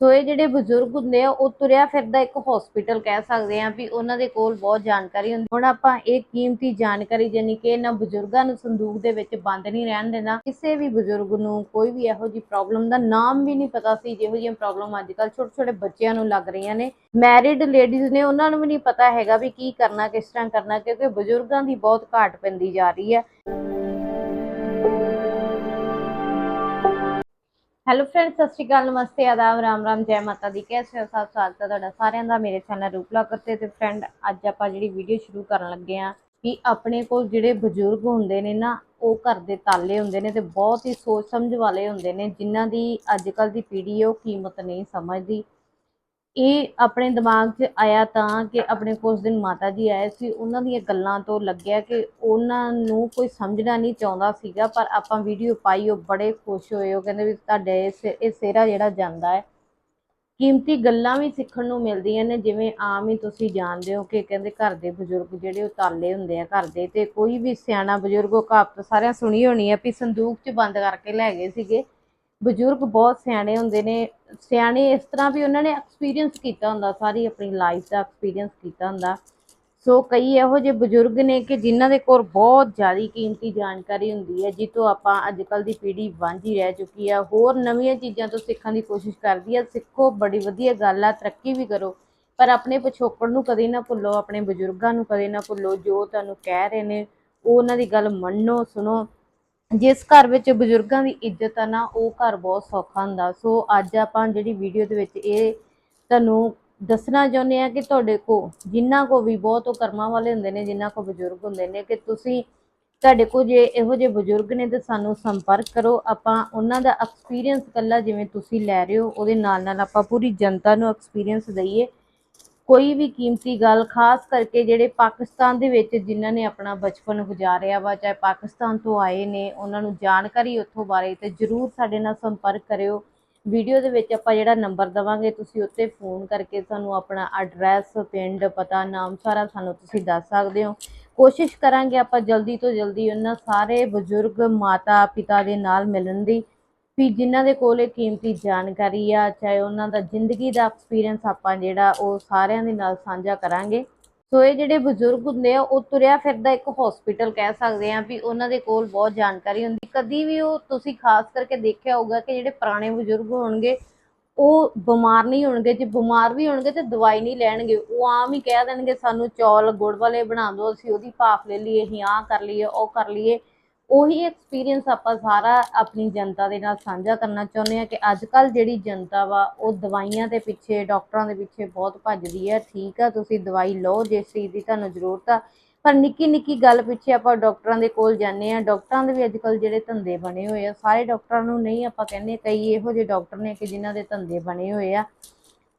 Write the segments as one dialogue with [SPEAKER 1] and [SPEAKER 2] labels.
[SPEAKER 1] ਸੋ ਇਹ ਜਿਹੜੇ ਬਜ਼ੁਰਗ ਹੁੰਦੇ ਆ, ਉਹ ਤੁਰਿਆ ਫਿਰਦਾ ਇੱਕ ਹਸਪੀਟਲ ਕਹਿ ਸਕਦੇ ਆ ਵੀ ਉਹਨਾਂ ਦੇ ਕੋਲ ਬਹੁਤ ਜਾਣਕਾਰੀ ਹੁੰਦੀ। ਹੁਣ ਆਪਾਂ ਇਹ ਕੀਮਤੀ ਜਾਣਕਾਰੀ ਜਾਨੀ ਕਿ ਇਹਨਾਂ ਬਜ਼ੁਰਗਾਂ ਨੂੰ ਸੰਦੂਕ ਦੇ ਵਿੱਚ ਬੰਦ ਨਹੀਂ ਰਹਿਣ ਦੇਣਾ। ਕਿਸੇ ਵੀ ਬਜ਼ੁਰਗ ਨੂੰ ਕੋਈ ਵੀ ਇਹੋ ਜਿਹੀ ਪ੍ਰੋਬਲਮ ਦਾ ਨਾਮ ਵੀ ਨਹੀਂ ਪਤਾ ਸੀ, ਜਿਹੋ ਜਿਹੀਆਂ ਪ੍ਰੋਬਲਮ ਅੱਜ ਕੱਲ੍ਹ ਛੋਟੇ ਛੋਟੇ ਬੱਚਿਆਂ ਨੂੰ ਲੱਗ ਰਹੀਆਂ ਨੇ। ਮੈਰਿਡ ਲੇਡੀਜ਼ ਨੇ ਉਹਨਾਂ ਨੂੰ ਵੀ ਨਹੀਂ ਪਤਾ ਹੈਗਾ ਵੀ ਕੀ ਕਰਨਾ, ਕਿਸ ਤਰ੍ਹਾਂ ਕਰਨਾ, ਕਿਉਂਕਿ ਬਜ਼ੁਰਗਾਂ ਦੀ ਬਹੁਤ ਘਾਟ ਪੈਂਦੀ ਜਾ ਰਹੀ ਹੈ। ਹੈਲੋ ਫਰੈਂਡ ਸਤਿ ਸ਼੍ਰੀ ਅਕਾਲ, ਨਮਸਤੇ, ਆਦਾਬ, ਰਾਮ ਰਾਮ, ਜੈ ਮਾਤਾ ਦੀ। ਕੈਸੇ ਹੋ? ਸਭ ਸਵਾਗਤ ਹੈ ਤੁਹਾਡਾ ਸਾਰਿਆਂ ਦਾ ਮੇਰੇ ਚੈਨਲ ਰੂਪਲਾ ਕਰਤੇ ਤੇ। ਫਰੈਂਡ ਅੱਜ ਆਪਾਂ ਜਿਹੜੀ ਵੀਡੀਓ ਸ਼ੁਰੂ ਕਰਨ ਲੱਗੇ ਆ ਕਿ ਆਪਣੇ ਕੋਲ ਜਿਹੜੇ ਬਜ਼ੁਰਗ ਹੁੰਦੇ ਨੇ ਨਾ, ਉਹ ਘਰ ਦੇ ਤਾਲੇ ਹੁੰਦੇ ਨੇ ਤੇ ਬਹੁਤ ਹੀ ਸੋਚ ਸਮਝ ਵਾਲੇ ਹੁੰਦੇ ਨੇ, ਜਿਨ੍ਹਾਂ ਦੀ ਅੱਜ ਕੱਲ ਦੀ ਪੀੜ੍ਹੀ ਉਹ ਕੀਮਤ ਨਹੀਂ ਸਮਝਦੀ। ਇਹ ਆਪਣੇ ਦਿਮਾਗ 'ਚ ਆਇਆ ਤਾਂ ਕਿ ਆਪਣੇ ਕੋਲ ਦਿਨ ਮਾਤਾ ਜੀ ਆਏ ਸੀ, ਉਹਨਾਂ ਦੀਆਂ ਗੱਲਾਂ ਤੋਂ ਲੱਗਿਆ ਕਿ ਉਹਨਾਂ ਨੂੰ ਕੋਈ ਸਮਝਣਾ ਨਹੀਂ ਚਾਹੁੰਦਾ ਸੀਗਾ, ਪਰ ਆਪਾਂ ਵੀਡੀਓ ਪਾਈ, ਉਹ ਬੜੇ ਖੁਸ਼ ਹੋਏ, ਉਹ ਕਹਿੰਦੇ ਵੀ ਤੁਹਾਡੇ ਇਹ ਸਿ- ਇਹ ਸਿਹਰਾ ਜਿਹੜਾ ਜਾਂਦਾ ਹੈ। ਕੀਮਤੀ ਗੱਲਾਂ ਵੀ ਸਿੱਖਣ ਨੂੰ ਮਿਲਦੀਆਂ ਨੇ, ਜਿਵੇਂ ਆਮ ਹੀ ਤੁਸੀਂ ਜਾਣਦੇ ਹੋ ਕਿ ਕਹਿੰਦੇ ਘਰ ਦੇ ਬਜ਼ੁਰਗ ਜਿਹੜੇ ਉਹ ਤਾਲੇ ਹੁੰਦੇ ਆ ਘਰ ਦੇ, ਤੇ ਕੋਈ ਵੀ ਸਿਆਣਾ ਬਜ਼ੁਰਗ, ਉਹ ਕਹਾਵਤ ਸਾਰਿਆਂ ਸੁਣੀ ਹੋਣੀ ਆ ਵੀ ਸੰਦੂਕ 'ਚ ਬੰਦ ਕਰਕੇ ਲੈ ਗਏ ਸੀਗੇ। ਬਜ਼ੁਰਗ ਬਹੁਤ ਸਿਆਣੇ ਹੁੰਦੇ ਨੇ, ਸਿਆਣੇ ਇਸ ਤਰ੍ਹਾਂ ਵੀ ਉਹਨਾਂ ਨੇ ਐਕਸਪੀਰੀਅੰਸ ਕੀਤਾ ਹੁੰਦਾ, ਸਾਰੀ ਆਪਣੀ ਲਾਈਫ ਦਾ ਐਕਸਪੀਰੀਅੰਸ ਕੀਤਾ ਹੁੰਦਾ। ਸੋ ਕਈ ਇਹੋ ਜਿਹੇ ਬਜ਼ੁਰਗ ਨੇ ਕਿ ਜਿਨ੍ਹਾਂ ਦੇ ਕੋਲ ਬਹੁਤ ਜ਼ਿਆਦਾ ਕੀਮਤੀ ਜਾਣਕਾਰੀ ਹੁੰਦੀ ਹੈ ਜਿੱਤੋਂ ਆਪਾਂ ਅੱਜ ਕੱਲ ਦੀ ਪੀੜ੍ਹੀ ਵਾਂਝੀ ਰਹਿ ਚੁੱਕੀ ਆ, ਹੋਰ ਨਵੀਆਂ ਚੀਜ਼ਾਂ ਤੋਂ ਸਿੱਖਣ ਦੀ ਕੋਸ਼ਿਸ਼ ਕਰਦੀ ਆ, ਸਿੱਖੋ, ਬੜੀ ਵਧੀਆ ਗੱਲ ਆ, ਤਰੱਕੀ ਵੀ ਕਰੋ। ਪਰ ਆਪਣੇ ਪਿਛੋਕੜ ਨੂੰ ਕਦੇ ਨਾ ਭੁੱਲੋ, ਆਪਣੇ ਬਜ਼ੁਰਗਾਂ ਨੂੰ ਕਦੇ ਨਾ ਭੁੱਲੋ, ਜੋ ਤੁਹਾਨੂੰ ਕਹਿ ਰਹੇ ਨੇ, ਉਹ ਉਹਨਾਂ ਦੀ ਗੱਲ ਮੰਨੋ, ਸੁਣੋ। ਜਿਸ ਘਰ ਵਿੱਚ ਬਜ਼ੁਰਗਾਂ ਦੀ ਇੱਜ਼ਤ ਆ ਨਾ, ਉਹ ਘਰ ਬਹੁਤ ਸੌਖਾ ਹੁੰਦਾ। ਸੋ ਅੱਜ ਆਪਾਂ ਜਿਹੜੀ ਵੀਡੀਓ ਦੇ ਵਿੱਚ ਇਹ ਤੁਹਾਨੂੰ ਦੱਸਣਾ ਚਾਹੁੰਦੇ ਆ ਕਿ ਤੁਹਾਡੇ ਕੋ ਜਿਨ੍ਹਾਂ ਕੋ ਵੀ ਬਹੁਤ ਉਹ ਕਰਮਾਂ ਵਾਲੇ ਹੁੰਦੇ ਨੇ, ਜਿਨ੍ਹਾਂ ਕੋ ਬਜ਼ੁਰਗ ਹੁੰਦੇ ਨੇ, ਕਿ ਤੁਸੀਂ ਤੁਹਾਡੇ ਕੋ ਜੇ ਇਹੋ ਜਿਹੇ ਬਜ਼ੁਰਗ ਨੇ ਤੇ ਸਾਨੂੰ ਸੰਪਰਕ ਕਰੋ। ਆਪਾਂ ਉਹਨਾਂ ਦਾ ਐਕਸਪੀਰੀਅੰਸ ਕੱਲਾ ਜਿਵੇਂ ਤੁਸੀਂ ਲੈ ਰਹੇ ਹੋ, ਉਹਦੇ ਨਾਲ ਨਾਲ ਆਪਾਂ ਪੂਰੀ ਜਨਤਾ ਨੂੰ ਐਕਸਪੀਰੀਅੰਸ ਦਈਏ। ਕੋਈ ਵੀ ਕੀਮਤੀ ਗੱਲ, ਖਾਸ ਕਰਕੇ ਜਿਹੜੇ ਪਾਕਿਸਤਾਨ ਦੇ ਵਿੱਚ ਜਿਨ੍ਹਾਂ ਨੇ ਆਪਣਾ ਬਚਪਨ ਗੁਜ਼ਾਰਿਆ ਵਾ, ਚਾਹੇ ਪਾਕਿਸਤਾਨ ਤੋਂ ਆਏ ਨੇ, ਉਹਨਾਂ ਨੂੰ ਜਾਣਕਾਰੀ ਉੱਥੋਂ ਬਾਰੇ ਤੇ ਜਰੂਰ ਸਾਡੇ ਨਾਲ ਸੰਪਰਕ ਕਰਿਓ। ਵੀਡੀਓ ਦੇ ਵਿੱਚ ਆਪਾਂ ਜਿਹੜਾ ਨੰਬਰ ਦਵਾਂਗੇ, ਤੁਸੀਂ ਉੱਤੇ ਫੋਨ ਕਰਕੇ ਸਾਨੂੰ ਆਪਣਾ ਐਡਰੈਸ, ਪਿੰਡ, ਪਤਾ, ਨਾਮ ਸਾਰਾ ਸਾਨੂੰ ਤੁਸੀਂ ਦੱਸ ਸਕਦੇ ਹੋ। ਕੋਸ਼ਿਸ਼ ਕਰਾਂਗੇ ਆਪਾਂ ਜਲਦੀ ਤੋਂ ਜਲਦੀ ਉਹਨਾਂ ਸਾਰੇ ਬਜ਼ੁਰਗ ਮਾਤਾ ਪਿਤਾ ਦੇ ਨਾਲ ਮਿਲਣ ਦੀ। ਵੀ ਜਿਨ੍ਹਾਂ ਦੇ ਕੋਲ ਇਹ ਕੀਮਤੀ ਜਾਣਕਾਰੀ ਆ, ਚਾਹੇ ਉਹਨਾਂ ਦਾ ਜ਼ਿੰਦਗੀ ਦਾ ਐਕਸਪੀਰੀਅੰਸ ਆਪਾਂ ਜਿਹੜਾ ਉਹ ਸਾਰਿਆਂ ਦੇ ਨਾਲ ਸਾਂਝਾ ਕਰਾਂਗੇ। ਸੋ ਇਹ ਜਿਹੜੇ ਬਜ਼ੁਰਗ ਹੁੰਦੇ ਆ, ਉਹ ਤੁਰਿਆ ਫਿਰਦਾ ਇੱਕ ਹਸਪੀਟਲ ਕਹਿ ਸਕਦੇ ਆ ਵੀ ਉਹਨਾਂ ਦੇ ਕੋਲ ਬਹੁਤ ਜਾਣਕਾਰੀ ਹੁੰਦੀ। ਕਦੀ ਵੀ ਉਹ ਤੁਸੀਂ ਖਾਸ ਕਰਕੇ ਦੇਖਿਆ ਹੋਊਗਾ ਕਿ ਜਿਹੜੇ ਪੁਰਾਣੇ ਬਜ਼ੁਰਗ ਹੋਣਗੇ, ਉਹ ਬਿਮਾਰ ਨਹੀਂ ਹੋਣਗੇ। ਜੇ ਬਿਮਾਰ ਵੀ ਹੋਣਗੇ ਤੇ ਦਵਾਈ ਨਹੀਂ ਲੈਣਗੇ। ਉਹ ਆਮ ਹੀ ਕਹਿ ਦੇਣਗੇ, ਸਾਨੂੰ ਚੌਲ ਗੁੜ ਵਾਲੇ ਬਣਾ ਦਿਓ, ਅਸੀਂ ਉਹਦੀ ਭਾਫ ਲੈ ਲਈਏ, ਅਸੀਂ ਆਹ ਕਰ ਲਈਏ, ਉਹ ਕਰ ਲਈਏ। ਉਹੀ ਐਕਸਪੀਰੀਅੰਸ ਆਪਾਂ ਸਾਰਾ ਆਪਣੀ ਜਨਤਾ ਦੇ ਨਾਲ ਸਾਂਝਾ ਕਰਨਾ ਚਾਹੁੰਦੇ ਆ ਕਿ ਅੱਜ ਕੱਲ ਜਿਹੜੀ ਜਨਤਾ ਵਾ, ਉਹ ਦਵਾਈਆਂ ਦੇ ਪਿੱਛੇ, ਡਾਕਟਰਾਂ ਦੇ ਪਿੱਛੇ ਬਹੁਤ ਭੱਜਦੀ ਹੈ। ਠੀਕ ਆ, ਤੁਸੀਂ ਦਵਾਈ ਲਓ ਜਿਸ ਚੀਜ਼ ਦੀ ਤੁਹਾਨੂੰ ਜ਼ਰੂਰਤ ਆ। ਪਰ ਨਿੱਕੀ ਨਿੱਕੀ ਗੱਲ ਪਿੱਛੇ ਆਪਾਂ ਡਾਕਟਰਾਂ ਦੇ ਕੋਲ ਜਾਂਦੇ ਆ ਡਾਕਟਰਾਂ ਦੇ ਵੀ ਅੱਜ ਕੱਲ ਜਿਹੜੇ ਧੰਦੇ ਬਣੇ ਹੋਏ ਆ, ਸਾਰੇ ਡਾਕਟਰਾਂ ਨੂੰ ਨਹੀਂ ਆਪਾਂ ਕਹਿੰਦੇ, ਕਈ ਇਹੋ ਜਿਹੇ ਡਾਕਟਰ ਨੇ ਕਿ ਜਿਨ੍ਹਾਂ ਦੇ ਧੰਦੇ ਬਣੇ ਹੋਏ ਆ।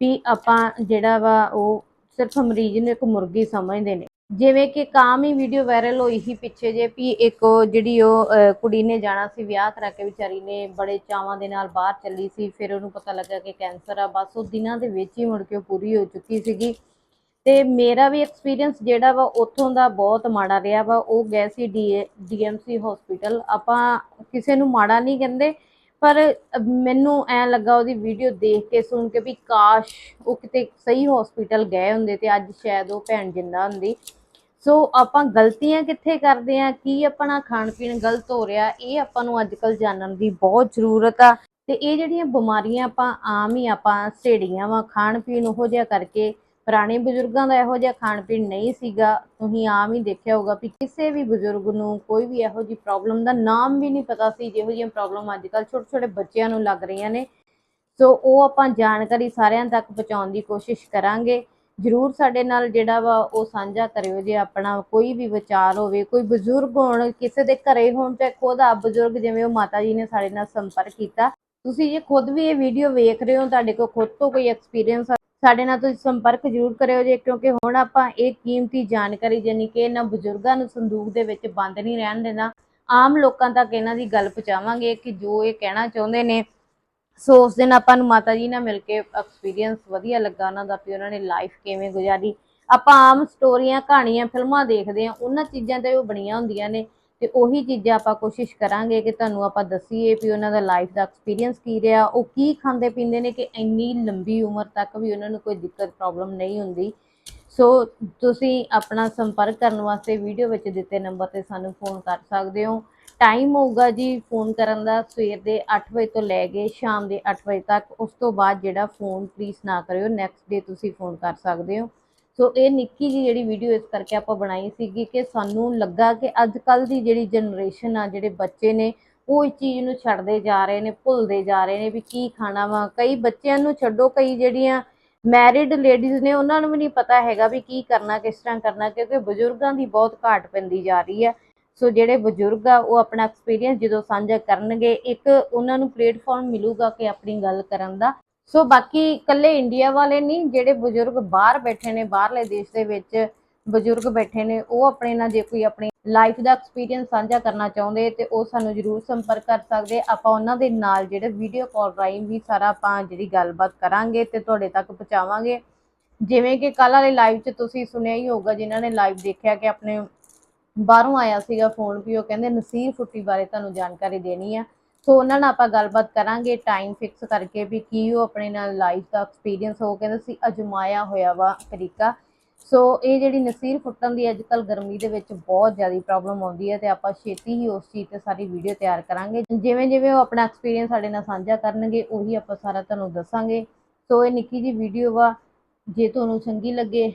[SPEAKER 1] ਵੀ ਆਪਾਂ ਜਿਹੜਾ ਵਾ, ਉਹ ਸਿਰਫ ਮਰੀਜ਼ ਨੂੰ ਇੱਕ ਮੁਰਗੀ ਸਮਝਦੇ ਨੇ। ਜਿਵੇਂ ਕਿ ਕਾਮ ਹੀ ਵੀਡੀਓ ਵਾਇਰਲ ਹੋਈ ਸੀ ਪਿੱਛੇ ਜੇ ਵੀ ਇੱਕ ਉਹ ਜਿਹੜੀ ਉਹ ਕੁੜੀ ਨੇ ਜਾਣਾ ਸੀ ਵਿਆਹ ਕਰਾ ਕੇ ਵਿਚਾਰੀ ਨੇ ਬੜੇ ਚਾਵਾਂ ਦੇ ਨਾਲ ਬਾਹਰ ਚੱਲੀ ਸੀ, ਫਿਰ ਉਹਨੂੰ ਪਤਾ ਲੱਗਾ ਕਿ ਕੈਂਸਰ ਆ, ਬਸ ਉਹ ਦਿਨਾਂ ਦੇ ਵਿੱਚ ਹੀ ਮੁੜ ਕੇ ਉਹ ਪੂਰੀ ਹੋ ਚੁੱਕੀ ਸੀਗੀ। ਤੇ ਮੇਰਾ ਵੀ ਐਕਸਪੀਰੀਅੰਸ ਜਿਹੜਾ ਵਾ ਉੱਥੋਂ ਦਾ ਬਹੁਤ ਮਾੜਾ ਰਿਹਾ ਵਾ, ਉਹ ਗਏ ਸੀ ਡੀਐਮਸੀ ਹਸਪੀਟਲ ਆਪਾਂ ਕਿਸੇ ਨੂੰ ਮਾੜਾ ਨਹੀਂ ਕਹਿੰਦੇ, ਪਰ ਮੈਨੂੰ ਐ ਲੱਗਾ ਉਹਦੀ ਵੀਡੀਓ ਦੇਖ ਕੇ, ਸੁਣ ਕੇ ਵੀ ਕਾਸ਼ ਉਹ ਕਿਤੇ ਸਹੀ ਹਸਪੀਟਲ ਗਏ ਹੁੰਦੇ ਤੇ ਅੱਜ ਸ਼ਾਇਦ ਉਹ ਭੈਣ ਜਿੰਦਾ ਹੁੰਦੀ। ਸੋ ਆਪਾਂ ਗਲਤੀਆਂ ਕਿੱਥੇ ਕਰਦੇ ਆ ਕੀ ਆਪਣਾ ਖਾਣ ਪੀਣ ਗਲਤ ਹੋ ਰਿਹਾ? ਇਹ ਆਪਾਂ ਨੂੰ ਅੱਜ ਕੱਲ ਜਾਣਨ ਦੀ ਬਹੁਤ ਜ਼ਰੂਰਤ ਆ। ਤੇ ਇਹ ਜਿਹੜੀਆਂ ਬਿਮਾਰੀਆਂ ਆਪਾਂ ਆਮ ਹੀ ਆਪਾਂ ਸੇੜੀਆਂ ਵਾ ਖਾਣ ਪੀਣ ਉਹੋ ਜਿਹਾ ਕਰਕੇ, ਪੁਰਾਣੇ ਬਜ਼ੁਰਗਾਂ ਦਾ ਇਹੋ ਜਿਹਾ ਖਾਣ ਪੀਣ ਨਹੀਂ ਸੀਗਾ। ਤੁਸੀਂ ਆਮ ਹੀ ਦੇਖਿਆ ਹੋਊਗਾ ਵੀ ਕਿਸੇ ਵੀ ਬਜ਼ੁਰਗ ਨੂੰ ਕੋਈ ਵੀ ਇਹੋ ਜਿਹੀ ਪ੍ਰੋਬਲਮ ਦਾ ਨਾਮ ਵੀ ਨਹੀਂ ਪਤਾ ਸੀ, ਜਿਹੋ ਜਿਹੀਆਂ ਪ੍ਰੋਬਲਮ ਅੱਜ ਕੱਲ ਛੋਟੇ ਛੋਟੇ ਬੱਚਿਆਂ ਨੂੰ ਲੱਗ ਰਹੀਆਂ ਨੇ। ਸੋ ਉਹ ਆਪਾਂ ਜਾਣਕਾਰੀ ਸਾਰਿਆਂ ਤੱਕ ਪਹੁੰਚਾਉਣ ਦੀ ਕੋਸ਼ਿਸ਼ ਕਰਾਂਗੇ। ਜਰੂਰ ਸਾਡੇ ਨਾਲ ਜਿਹੜਾ ਵਾ ਉਹ ਸਾਂਝਾ ਕਰਿਓ ਜੇ ਆਪਣਾ ਕੋਈ ਵੀ ਵਿਚਾਰ ਹੋਵੇ, ਕੋਈ ਬਜ਼ੁਰਗ ਹੋਣ, ਕਿਸੇ ਦੇ ਘਰੇ ਹੋਣ ਤੇ ਖੁਦ ਆਪ ਬਜ਼ੁਰਗ ਜਿਵੇਂ ਉਹ ਮਾਤਾ ਜੀ ਨੇ ਸਾਡੇ ਨਾਲ ਸੰਪਰਕ ਕੀਤਾ। ਤੁਸੀਂ ਜੇ ਖੁਦ ਵੀ ਇਹ ਵੀਡੀਓ ਵੇਖ ਰਹੇ ਹੋ, ਤੁਹਾਡੇ ਕੋਲ ਖੁਦ ਤੋਂ ਕੋਈ ਐਕਸਪੀਰੀਅੰਸ ਸਾਡੇ ਨਾਲ ਤੁਸੀਂ ਸੰਪਰਕ ਜ਼ਰੂਰ ਕਰਿਓ ਜੇ, ਕਿਉਂਕਿ ਹੁਣ ਆਪਾਂ ਇਹ ਕੀਮਤੀ ਜਾਣਕਾਰੀ ਜਾਨੀ ਕਿ ਇਹਨਾਂ ਬਜ਼ੁਰਗਾਂ ਨੂੰ ਸੰਦੂਕ ਦੇ ਵਿੱਚ ਬੰਦ ਨਹੀਂ ਰਹਿਣ ਦੇਣਾ। ਆਮ ਲੋਕਾਂ ਤੱਕ ਇਹਨਾਂ ਦੀ ਗੱਲ ਪਹੁੰਚਾਵਾਂਗੇ ਕਿ ਜੋ ਇਹ ਕਹਿਣਾ ਚਾਹੁੰਦੇ ਨੇ ਸੋ ਉਸ ਦਿਨ ਆਪਾਂ ਨੂੰ ਮਾਤਾ ਜੀ ਨਾਲ ਮਿਲ ਕੇ ਐਕਸਪੀਰੀਅੰਸ ਵਧੀਆ ਲੱਗਾ ਉਹਨਾਂ ਦਾ ਵੀ ਉਹਨਾਂ ਨੇ ਲਾਈਫ ਕਿਵੇਂ ਗੁਜ਼ਾਰੀ। ਆਪਾਂ ਆਮ ਸਟੋਰੀਆਂ ਕਹਾਣੀਆਂ, ਫਿਲਮਾਂ ਦੇਖਦੇ ਆ ਉਹਨਾਂ ਚੀਜ਼ਾਂ ਤੇ ਉਹ ਬਣੀਆਂ ਹੁੰਦੀਆਂ ਨੇ ਤੇ ਉਹੀ ਚੀਜ਼ਾਂ ਆਪਾਂ ਕੋਸ਼ਿਸ਼ ਕਰਾਂਗੇ ਕਿ ਤੁਹਾਨੂੰ ਆਪਾਂ ਦੱਸੀਏ ਵੀ ਉਹਨਾਂ ਦਾ ਲਾਈਫ ਦਾ ਐਕਸਪੀਰੀਅੰਸ ਕੀ ਰਿਹਾ, ਉਹ ਕੀ ਖਾਂਦੇ ਪੀਂਦੇ ਨੇ ਕਿ ਇੰਨੀ ਲੰਬੀ ਉਮਰ ਤੱਕ ਵੀ ਉਹਨਾਂ ਨੂੰ ਕੋਈ ਦਿੱਕਤ ਪ੍ਰੋਬਲਮ ਨਹੀਂ ਹੁੰਦੀ। ਸੋ ਤੁਸੀਂ ਆਪਣਾ ਸੰਪਰਕ ਕਰਨ ਵਾਸਤੇ ਵੀਡੀਓ ਵਿੱਚ ਦਿੱਤੇ ਨੰਬਰ ਤੇ ਸਾਨੂੰ ਫੋਨ ਕਰ ਸਕਦੇ ਹੋ। ਟਾਈਮ ਹੋਊਗਾ ਜੀ ਫੋਨ ਕਰਨ ਦਾ ਸਵੇਰ ਦੇ 8 ਵਜੇ ਤੋਂ ਲੈ ਕੇ ਸ਼ਾਮ ਦੇ 8 ਵਜੇ ਤੱਕ। ਉਸ ਤੋਂ ਬਾਅਦ ਜਿਹੜਾ ਫੋਨ ਪਲੀਜ਼ ਨਾ ਕਰਿਓ ਨੈਕਸਟ ਡੇ ਤੁਸੀਂ ਫੋਨ ਕਰ ਸਕਦੇ ਹੋ। ਸੋ ਇਹ ਨਿੱਕੀ ਜੀ ਜਿਹੜੀ ਵੀਡੀਓ ਇਸ ਕਰਕੇ ਆਪਾਂ ਬਣਾਈ ਸੀਗੀ ਕਿ ਸਾਨੂੰ ਲੱਗਾ ਕਿ ਅੱਜ ਕੱਲ ਦੀ ਜਿਹੜੀ ਜਨਰੇਸ਼ਨ ਆ, ਜਿਹੜੇ ਬੱਚੇ ਨੇ, ਉਹ ਇਸ ਚੀਜ਼ ਨੂੰ ਛੱਡਦੇ ਜਾ ਰਹੇ ਨੇ, ਭੁੱਲਦੇ ਜਾ ਰਹੇ ਨੇ ਵੀ ਕੀ ਖਾਣਾ ਵਾ। ਕਈ ਬੱਚਿਆਂ ਨੂੰ ਛੱਡੋ, ਕਈ ਜਿਹੜੀਆਂ ਮੈਰਿਡ ਲੇਡੀਜ਼ ਨੇ, ਉਹਨਾਂ ਨੂੰ ਵੀ ਨਹੀਂ ਪਤਾ ਹੈਗਾ ਵੀ ਕੀ ਕਰਨਾ, ਕਿਸ ਤਰ੍ਹਾਂ ਕਰਨਾ, ਕਿਉਂਕਿ ਬਜ਼ੁਰਗਾਂ ਦੀ ਬਹੁਤ ਘਾਟ ਪੈਂਦੀ ਜਾ ਰਹੀ ਹੈ। ਸੋ ਜਿਹੜੇ ਬਜ਼ੁਰਗ ਆ, ਉਹ ਆਪਣਾ ਐਕਸਪੀਰੀਅੰਸ ਜਦੋਂ ਸਾਂਝਾ ਕਰਨਗੇ, ਇੱਕ ਉਹਨਾਂ ਨੂੰ ਪਲੇਟਫਾਰਮ ਮਿਲੂਗਾ ਕਿ ਆਪਣੀ ਗੱਲ ਕਰਨ ਦਾ। ਸੋ ਬਾਕੀ ਇਕੱਲੇ ਇੰਡੀਆ ਵਾਲੇ ਨਹੀਂ, ਜਿਹੜੇ ਬਜ਼ੁਰਗ ਬਾਹਰ ਬੈਠੇ ਨੇ, ਬਾਹਰਲੇ ਦੇਸ਼ ਦੇ ਵਿੱਚ ਬਜ਼ੁਰਗ ਬੈਠੇ ਨੇ, ਉਹ ਆਪਣੇ ਨਾਲ ਜੇ ਕੋਈ ਆਪਣੀ ਲਾਈਫ ਦਾ ਐਕਸਪੀਰੀਅੰਸ ਸਾਂਝਾ ਕਰਨਾ ਚਾਹੁੰਦੇ, ਤੇ ਉਹ ਸਾਨੂੰ ਜਰੂਰ ਸੰਪਰਕ ਕਰ ਸਕਦੇ। ਆਪਾਂ ਉਹਨਾਂ ਦੇ ਨਾਲ ਜਿਹੜੇ ਵੀਡੀਓ ਕਾਲ ਰਾਹੀਂ ਵੀ ਸਾਰਾ ਆਪਾਂ ਜਿਹੜੀ ਗੱਲਬਾਤ ਕਰਾਂਗੇ ਤੇ ਤੁਹਾਡੇ ਤੱਕ ਪਹੁੰਚਾਵਾਂਗੇ। ਜਿਵੇਂ ਕਿ ਕੱਲ ਵਾਲੇ ਲਾਈਵ 'ਚ ਤੁਸੀਂ ਸੁਣਿਆ ਹੀ ਹੋਊਗਾ, ਜਿਨ੍ਹਾਂ ਨੇ ਲਾਈਵ ਦੇਖਿਆ ਕਿ ਆਪਣੇ ਬਾਹਰੋਂ ਆਇਆ ਸੀਗਾ ਫੋਨ ਵੀ, ਉਹ ਕਹਿੰਦੇ ਨਸੀਰ ਫੁੱਟੀ ਬਾਰੇ ਤੁਹਾਨੂੰ ਜਾਣਕਾਰੀ ਦੇਣੀ ਆ। ਸੋ ਉਹਨਾਂ ਨਾਲ ਆਪਾਂ ਗੱਲਬਾਤ ਕਰਾਂਗੇ ਟਾਈਮ ਫਿਕਸ ਕਰਕੇ ਵੀ ਕੀ ਉਹ ਆਪਣੇ ਨਾਲ ਲਾਈਫ ਦਾ ਐਕਸਪੀਰੀਅੰਸ ਹੋ ਕਹਿੰਦੇ ਸੀ ਅਜਮਾਇਆ ਹੋਇਆ ਵਾ ਤਰੀਕਾ। ਸੋ ਇਹ ਜਿਹੜੀ ਨਸੀਰ ਫੁੱਟਣ ਦੀ ਅੱਜ ਕੱਲ ਗਰਮੀ ਦੇ ਵਿੱਚ ਬਹੁਤ ਜ਼ਿਆਦਾ ਪ੍ਰੋਬਲਮ ਆਉਂਦੀ ਹੈ ਤੇ ਆਪਾਂ ਛੇਤੀ ਹੀ ਉਸ ਚੀਜ਼ ਤੇ ਸਾਰੀ ਵੀਡੀਓ ਤਿਆਰ ਕਰਾਂਗੇ। ਜਿਵੇਂ ਜਿਵੇਂ ਉਹ ਆਪਣਾ ਐਕਸਪੀਰੀਅੰਸ ਸਾਡੇ ਨਾਲ ਸਾਂਝਾ ਕਰਨਗੇ, ਉਹੀ ਆਪਾਂ ਸਾਰਾ ਤੁਹਾਨੂੰ ਦੱਸਾਂਗੇ। ਸੋ ਇਹ ਨਿੱਕੀ ਜੀ ਵੀਡੀਓ ਵਾ, ਜੇ ਤੁਹਾਨੂੰ ਚੰਗੀ ਲੱਗੇ,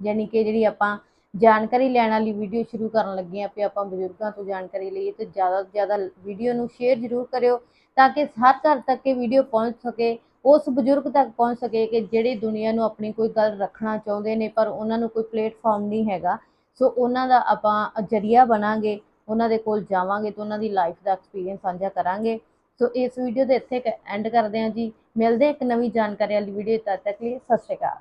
[SPEAKER 1] ਯਾਨੀ ਕਿ ਜਿਹੜੀ ਆਪਾਂ ਜਾਣਕਾਰੀ ਲੈਣ ਵਾਲੀ ਵੀਡੀਓ ਸ਼ੁਰੂ ਕਰਨ ਲੱਗੇ ਆ ਵੀ ਆਪਾਂ ਬਜ਼ੁਰਗਾਂ ਤੋਂ ਜਾਣਕਾਰੀ ਲਈਏ ਤੇ ਜ਼ਿਆਦਾ ਤੋਂ ਜ਼ਿਆਦਾ ਵੀਡੀਓ ਨੂੰ ਸ਼ੇਅਰ ਜ਼ਰੂਰ ਕਰਿਓ ਤਾਂ ਕਿ ਹਰ ਘਰ ਤੱਕ ਇਹ ਵੀਡੀਓ ਪਹੁੰਚ ਸਕੇ, ਉਸ ਬਜ਼ੁਰਗ ਤੱਕ ਪਹੁੰਚ ਸਕੇ ਕਿ ਜਿਹੜੇ ਦੁਨੀਆ ਨੂੰ ਆਪਣੀ ਕੋਈ ਗੱਲ ਰੱਖਣਾ ਚਾਹੁੰਦੇ ਨੇ ਪਰ ਉਹਨਾਂ ਨੂੰ ਕੋਈ ਪਲੇਟਫਾਰਮ ਨਹੀਂ ਹੈਗਾ। ਸੋ ਉਹਨਾਂ ਦਾ ਆਪਾਂ ਜਰੀਆ ਬਣਾਂਗੇ, ਉਹਨਾਂ ਦੇ ਕੋਲ ਜਾਵਾਂਗੇ ਤੇ ਉਹਨਾਂ ਦੀ ਲਾਈਫ ਦਾ ਐਕਸਪੀਰੀਅੰਸ ਸਾਂਝਾ ਕਰਾਂਗੇ। ਸੋ ਇਸ ਵੀਡੀਓ ਦੇ ਇੱਥੇ ਐਂਡ ਕਰਦੇ ਹਾਂ ਜੀ। ਮਿਲਦੇ ਹਾਂ ਇੱਕ ਨਵੀਂ ਜਾਣਕਾਰੀ ਵਾਲੀ ਵੀਡੀਓ ਤਦ ਤੱਕ ਲਈ ਸਤਿ ਸ਼੍ਰੀ ਅਕਾਲ।